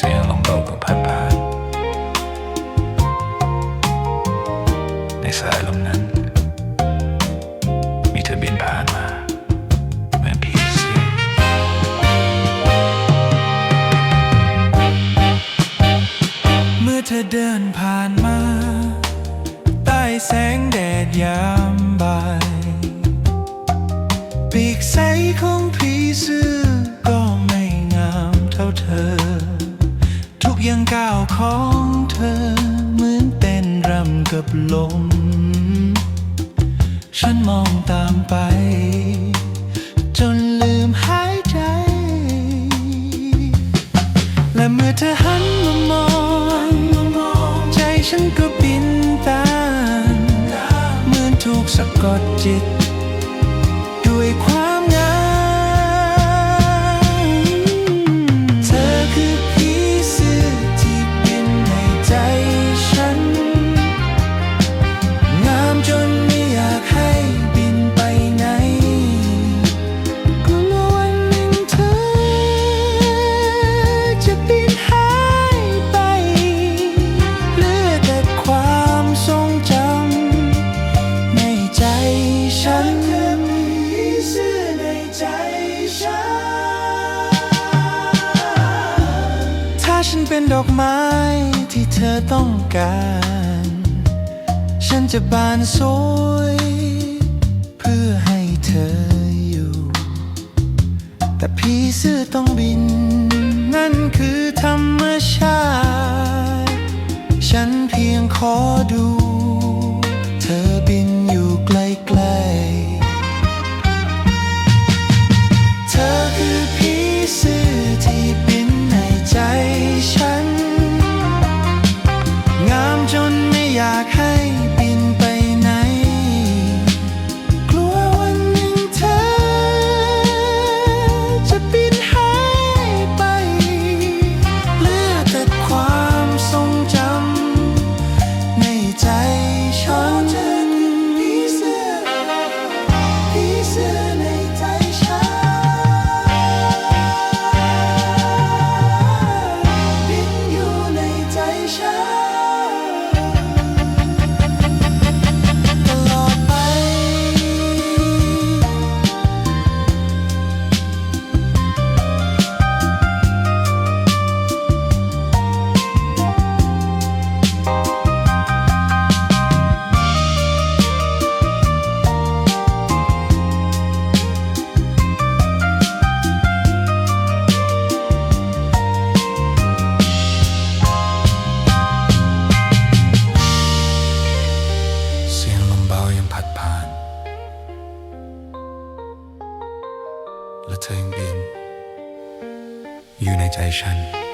เสียงลมเบาก็พัดผ่านในสายลมนั้น มีเธอบินผ่านมาเหมือนผีเสื้อเมื่อเธอเดินผ่านมา ใต้แสงแดดยามบ่ายปีกใสของผีเสื้อ ของเธอเหมือนเต้นรำกับลม ฉันมองตามไป จนลืมหายใจ และเมื่อเธอหันมามอง ใจฉันก็บินตามเหมือนถูกสะกดจิต ฉันเป็นดอกไม้ที่เธอต้องการ ฉันจะบานสวย เพื่อให้เธออยู่ แต่ผีเสื้อต้องบิน นั่นคือธรรมชาติ ฉันเพียงขอดู เธอบินอยู่ไกลๆ เธอคือผีเสื้อที่บิน เธอยังบิน อยู่ในใจฉัน